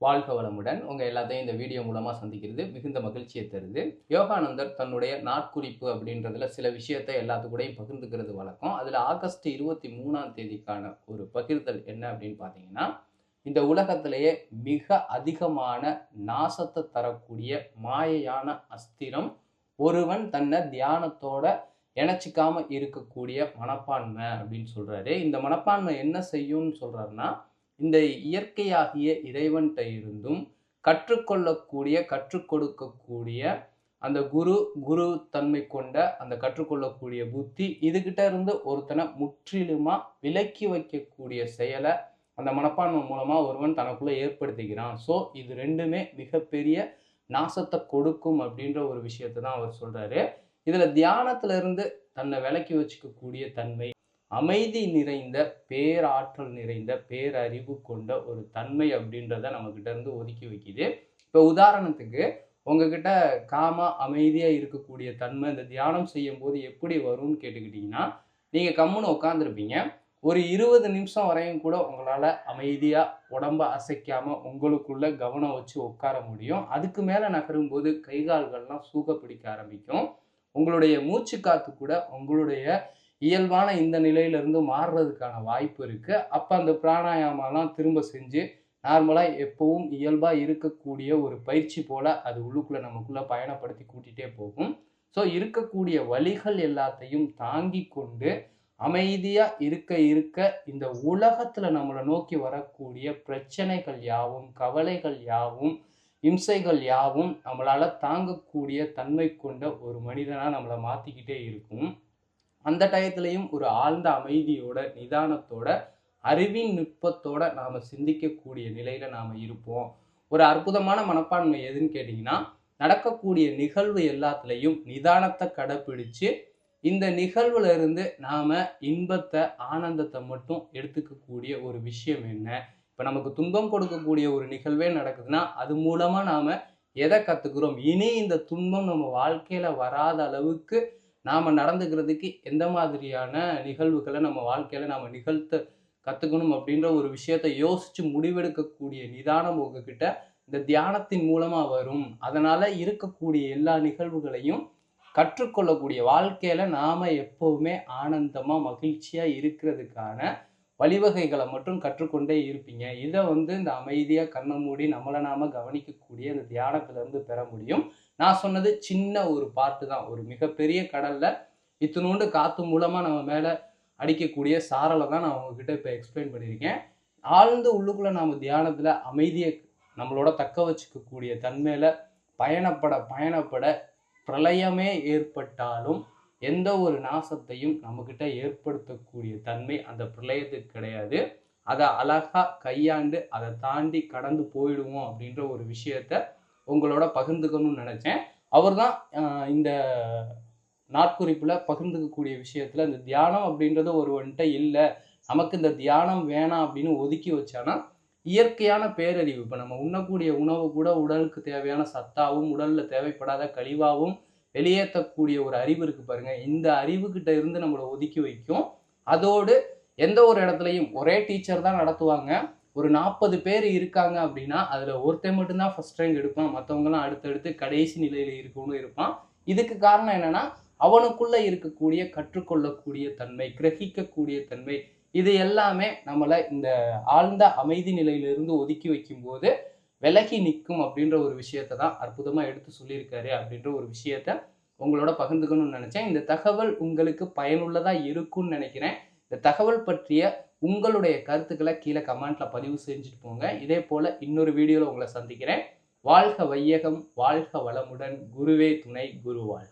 வாழ்க வளமுடன். உங்கள் எல்லாத்தையும் இந்த வீடியோ மூலமாக சந்திக்கிறது மிகுந்த மகிழ்ச்சியை தருது. யோகானந்தர் தன்னுடைய நாட்குறிப்பு அப்படின்றதுல சில விஷயத்தை எல்லாத்துக்கூடையும் பகிர்ந்துக்கிறது வழக்கம். அதில் ஆகஸ்ட் இருபத்தி மூணாம் தேதிக்கான ஒரு பகிர்தல் என்ன அப்படின்னு பார்த்தீங்கன்னா இந்த உலகத்திலேயே மிக அதிகமான நாசத்தை தரக்கூடிய மாயையான அஸ்திரம் ஒருவன் தன்னை தியானத்தோட இணைச்சிக்காம இருக்கக்கூடிய மனப்பான்மை அப்படின்னு சொல்கிறாரு இந்த மனப்பான்மை என்ன செய்யும்னு சொல்கிறாருன்னா இந்த இயற்கையாகிய இறைவன்கிட்ட இருந்தும் கற்றுக்கொள்ளக்கூடிய கற்றுக் கொடுக்கக்கூடிய அந்த குரு குரு தன்மை கொண்ட அந்த கற்றுக்கொள்ளக்கூடிய புத்தி இதுகிட்ட இருந்து ஒருத்தனை முற்றிலுமா விலக்கி வைக்கக்கூடிய செயலை அந்த மனப்பான்மை மூலமா ஒருவன் தனக்குள்ள ஏற்படுத்திக்கிறான் ஸோ இது ரெண்டுமே மிகப்பெரிய நாசத்தை கொடுக்கும் அப்படின்ற ஒரு விஷயத்தை தான் அவர் சொல்றாரு. இதுல தியானத்துல இருந்து தன்னை விலக்கி வச்சுக்கக்கூடிய தன்மை அமைதி நிறைந்த பேராற்றல் நிறைந்த பேரறிவு கொண்ட ஒரு தன்மை அப்படின்றத நம்மக்கிட்ட இருந்து ஒதுக்கி வைக்குது. இப்போ உதாரணத்துக்கு உங்ககிட்ட காமா அமைதியாக இருக்கக்கூடிய தன்மை இந்த தியானம் செய்யும் போது எப்படி வரும்னு கேட்டுக்கிட்டிங்கன்னா நீங்கள் கம்முன்னு உட்காந்துருப்பீங்க ஒரு இருபது நிமிஷம் வரையும் கூட உங்களால் அமைதியாக உடம்ப அசைக்காமல் உங்களுக்குள்ளே கவனம் வச்சு உட்கார முடியும். அதுக்கு மேலே நகரும்போது கை கால்கள்லாம் சூக பிடிக்க ஆரம்பிக்கும். உங்களுடைய மூச்சு காத்து கூட உங்களுடைய இயல்பான இந்த நிலையிலிருந்து மாறுறதுக்கான வாய்ப்பு இருக்கு. அப்போ அந்த பிராணாயாமம்லாம் திரும்ப செஞ்சு நார்மலாக எப்பவும் இயல்பாக இருக்கக்கூடிய ஒரு பயிற்சி போல அது உள்ளுக்குள்ள நமக்குள்ள பயணப்படுத்தி கூட்டிகிட்டே போகும். ஸோ இருக்கக்கூடிய வழிகள் எல்லாத்தையும் தாங்கி கொண்டு அமைதியாக இருக்க இருக்க இந்த உலகத்தில் நம்மளை நோக்கி வரக்கூடிய பிரச்சனைகள் யாவும் கவலைகள் யாவும் இம்சைகள் யாவும் நம்மளால தாங்கக்கூடிய தன்மை கொண்ட ஒரு மனிதனாக நம்மளை மாற்றிக்கிட்டே இருக்கும். அந்த டயத்துலையும் ஒரு ஆழ்ந்த அமைதியோட நிதானத்தோட அறிவின் நுட்பத்தோட நாம் சிந்திக்கக்கூடிய நிலையில நாம் இருப்போம். ஒரு அற்புதமான மனப்பான்மை எதுன்னு கேட்டிங்கன்னா நடக்கக்கூடிய நிகழ்வு எல்லாத்துலேயும் நிதானத்தை கடைப்பிடிச்சு இந்த நிகழ்வுல இருந்து நாம இன்பத்தை ஆனந்தத்தை மட்டும் எடுத்துக்கக்கூடிய ஒரு விஷயம் என்ன? இப்போ நமக்கு துன்பம் கொடுக்கக்கூடிய ஒரு நிகழ்வே நடக்குதுன்னா அது மூலமா நாம எதை கத்துக்கிறோம்? இனி இந்த துன்பம் நம்ம வாழ்க்கையில வராத அளவுக்கு நாம் நடந்துக்கிறதுக்கு எந்த மாதிரியான நிகழ்வுகளை நம்ம வாழ்க்கையில் நாம் நிகழ்த்த கற்றுக்கணும் அப்படின்ற ஒரு விஷயத்த யோசித்து முடிவெடுக்கக்கூடிய நிதானம் உங்ககிட்ட இந்த தியானத்தின் மூலமாக வரும். அதனால் இருக்கக்கூடிய எல்லா நிகழ்வுகளையும் கற்றுக்கொள்ளக்கூடிய வாழ்க்கையில் நாம் எப்போவுமே ஆனந்தமாக மகிழ்ச்சியாக இருக்கிறதுக்கான வழிவகைகளை மட்டும் கற்றுக்கொண்டே இருப்பீங்க. இதை வந்து இந்த அமைதியாக கண்ணை மூடி நம்மளை நாம் கவனிக்கக்கூடிய இந்த தியானத்திலேருந்து பெற முடியும். நான் சொன்னது சின்ன ஒரு பார்ட்டு தான். ஒரு மிகப்பெரிய கடலில் இத்தினோண்டு காற்று மூலமாக நம்ம மேலே அடிக்கக்கூடிய சாரலை தான் நான் உங்ககிட்ட இப்போ எக்ஸ்பிளைன் பண்ணியிருக்கேன். ஆழ்ந்த உள்ளுக்குள்ள நாம் தியானத்தில் அமைதியை நம்மளோட தக்க வச்சுக்கக்கூடிய தன்மையில் பயணப்பட பயணப்பட பிரளயமே ஏற்பட்டாலும் எந்த ஒரு நாசத்தையும் நம்மக்கிட்ட ஏற்படுத்தக்கூடிய தன்மை அந்த பிரளயத்துக்கு கிடையாது. அதை அழகாக கையாண்டு அதை தாண்டி கடந்து போயிடுவோம் அப்படின்ற ஒரு விஷயத்த உங்களோட பகிர்ந்துக்கணும்னு நினச்சேன். அவர் தான் இந்த நாட்குறிப்பில் பகிர்ந்துக்கக்கூடிய விஷயத்தில் இந்த தியானம் அப்படின்றது ஒருவன்கிட்ட இல்லை. நமக்கு இந்த தியானம் வேணாம் அப்படின்னு ஒதுக்கி வச்சானா இயற்கையான பேரறிவு. இப்போ நம்ம உண்ணக்கூடிய உணவு கூட உடலுக்கு தேவையான சத்தாவும் உடலில் தேவைப்படாத கழிவாகவும் வெளியேற்றக்கூடிய ஒரு அறிவு இருக்குது பாருங்கள் இந்த அறிவுக்கிட்ட இருந்து நம்மளை ஒதுக்கி வைக்கும். அதோடு எந்த ஒரு இடத்துலையும் ஒரே டீச்சர் தான் நடத்துவாங்க. ஒரு நாற்பது பேர் இருக்காங்க அப்படின்னா அதில் ஒருத்தன் மட்டும்தான் ஃபஸ்ட் ரேங்க் எடுப்பான். மற்றவங்கலாம் அடுத்தடுத்து கடைசி நிலையில் இருக்கணும்னு இருப்பான். இதுக்கு காரணம் என்னன்னா அவனுக்குள்ளே இருக்கக்கூடிய கற்றுக்கொள்ளக்கூடிய தன்மை கிரகிக்கக்கூடிய தன்மை இது எல்லாமே நம்மளை இந்த ஆழ்ந்த அமைதி நிலையிலிருந்து ஒதுக்கி வைக்கும்போது விலகி நிற்கும் அப்படின்ற ஒரு விஷயத்தை தான் அற்புதமாக எடுத்து சொல்லியிருக்காரு அப்படின்ற ஒரு விஷயத்த உங்களோட பகிர்ந்துக்கணும்னு நினச்சேன். இந்த தகவல் உங்களுக்கு பயனுள்ளதாக இருக்கும்னு நினைக்கிறேன். இந்த தகவல் பற்றிய உங்களுடைய கருத்துக்களை கீழே கமெண்ட்ல பதிவு செஞ்சுட்டு போங்க. இதே போல இன்னொரு வீடியோவில் உங்களை சந்திக்கிறேன். வாழ்க வையகம் வாழ்க வளமுடன். குருவே துணை குருவாழ்